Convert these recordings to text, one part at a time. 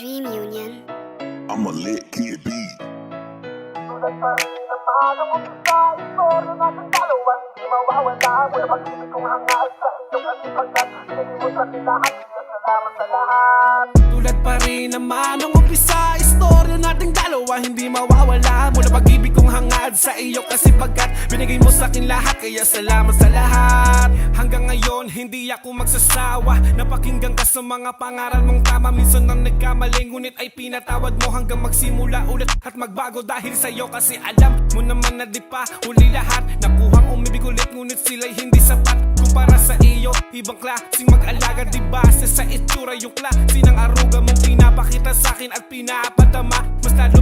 Dream Union. I'm a lit kid beat. Tulad pa rin ng maagang umpisa Istorya natin dalawa Hindi mawawala Mula pag-ibig kong Sa iyong kasipagkat Pinagin mo sa akin lahat Kaya salamat sa lahat Tulad pa rin naman nung umpisa Istorya nating dalawa hindi mawawala Mula pag-ibig kong hangad sa iyo kasi pagkat Binigay mo sa akin lahat kaya salamat sa lahat ngayon hindi ako magsasawa. Napakinggan ka sa mga pangaral mong tama. Minsan nang nagkamali ngunit ay pinatawad mo Hanggang magsimula ulit at magbago dahil sa iyo Kasi alam mo naman na di pa huli lahat. Nakuhang umibig ulit ngunit sila'y hindi sapat. Kumpara sa iyo, ibang klaseng mag-alaga Di base sa itsura yung klase ng aruga mong pinapakita sa akin at pinapadama. Mas lalo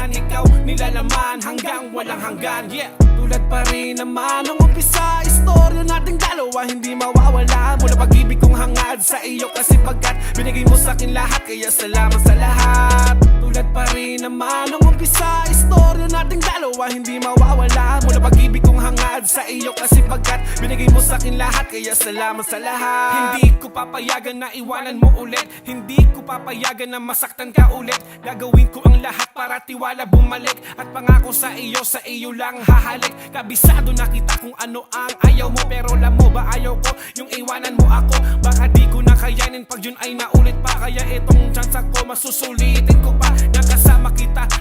naman Ikaw nilalaman hanggang walang hanggan. Yeah, tulad pa rin naman ng umpisa Istorya nating dalawa hindi mawawala. Mula pag-ibig kong hangad sa iyo kasi pagkat Binigay mo sa akin lahat kaya salamat sa lahat. Tulad pa rin naman ng umpisa Istorya nating dalawa hindi mawawala sa iyo kasi pagkat Binigay mo sa akin lahat kaya salamat sa lahat. Hindi ko papayagan na iwanan mo ulit Hindi ko papayagan na masaktan ka ulit. Gagawin ko ang lahat para tiwala bumalik At pangako sa iyo, sa iyo lang hahalik. Kabisado na kita kung ano ang ayaw mo Pero alam mo ba ayaw ko? Yung iwanan mo ako Baka di ko na kayanin. Pag yun ay naulit pa Kaya itong chance ko masusulitin ko pa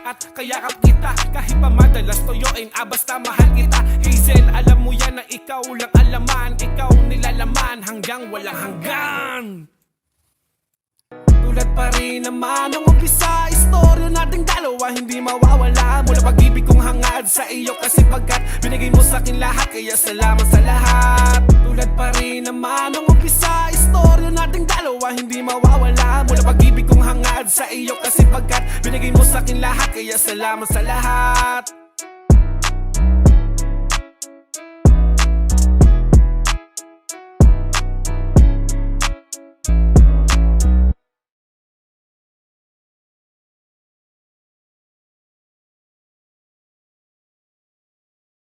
kita at kayakap kita. Kahit pa madalas toyoin ah basta mahal kita. Hazel alam mo yan na ikaw lang alaman. Ikaw nilalaman hanggang walang hanggan. Tulad pa rin naman nung umpisa Istorya nating dalawa hindi mawawala. Mula pag-ibig kong hangad sa iyo kasi pagkat Binigay mo sa akin lahat kaya salamat sa lahat. Tulad pa rin naman nung umpisa Istorya nating dalawa hindi mawawala. Mula pag-ibig hangad sa iyo. Kasi pagkat Binigay mo sa akin lahat kaya salamat sa lahat